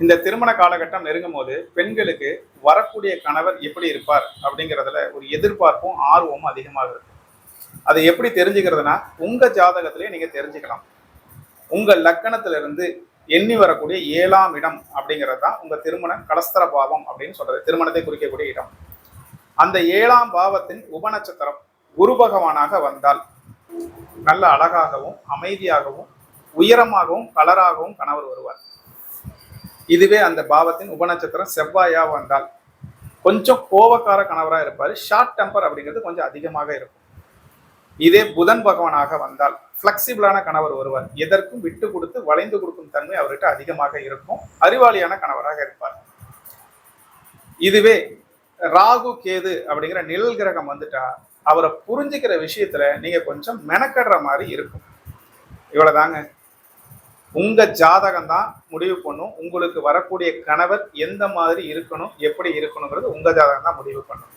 இந்த திருமண காலகட்டம் நெருங்கும் போது பெண்களுக்கு வரக்கூடிய கணவர் எப்படி இருப்பார் அப்படிங்கிறதுல ஒரு எதிர்பார்ப்பும் ஆர்வமும் அதிகமாக இருக்கும் அதை எப்படி தெரிஞ்சுக்கிறதுனா உங்க ஜாதகத்திலே நீங்க தெரிஞ்சுக்கலாம். உங்கள் லக்கணத்திலிருந்து எண்ணி வரக்கூடிய ஏழாம் இடம் அப்படிங்கிறது தான் உங்கள் திருமண கலஸ்தர பாவம் அப்படின்னு சொல்கிறது திருமணத்தை குறிக்கக்கூடிய இடம். அந்த ஏழாம் பாவத்தின் உபநட்சத்திரம் குரு பகவானாக வந்தால் நல்ல அழகாகவும் அமைதியாகவும் உயரமாகவும் கலராகவும் கணவர் வருவார். இதுவே அந்த பாவத்தின் உபநட்சத்திரம் செவ்வாயா வந்தால். கொஞ்சம் கோபக்கார கணவராக இருப்பார். ஷார்ட் டெம்பர் அப்படிங்கிறது கொஞ்சம் அதிகமாக இருக்கும். இதே புதன் பகவானாக வந்தால் ஃப்ளெக்சிபிளான கணவர் ஒருவர். எதற்கும் விட்டு கொடுத்து வளைந்து கொடுக்கும் தன்மை அவர்கிட்ட அதிகமாக இருக்கும். அறிவாளியான கணவராக இருப்பார். இதுவே ராகு கேது அப்படிங்கிற நிழல் கிரகம் வந்துட்டா அவரை புரிஞ்சுக்கிற விஷயத்துல நீங்க கொஞ்சம் மெனக்கடுற மாதிரி இருக்கும். இவ்வளவுதாங்க. உங்கள் ஜாதகம் தான் முடிவு பண்ணும். உங்களுக்கு வரக்கூடிய கணவர் எந்த மாதிரி இருக்கணும் எப்படி இருக்கணுங்கிறது உங்கள் ஜாதகம் தான் முடிவு பண்ணும்.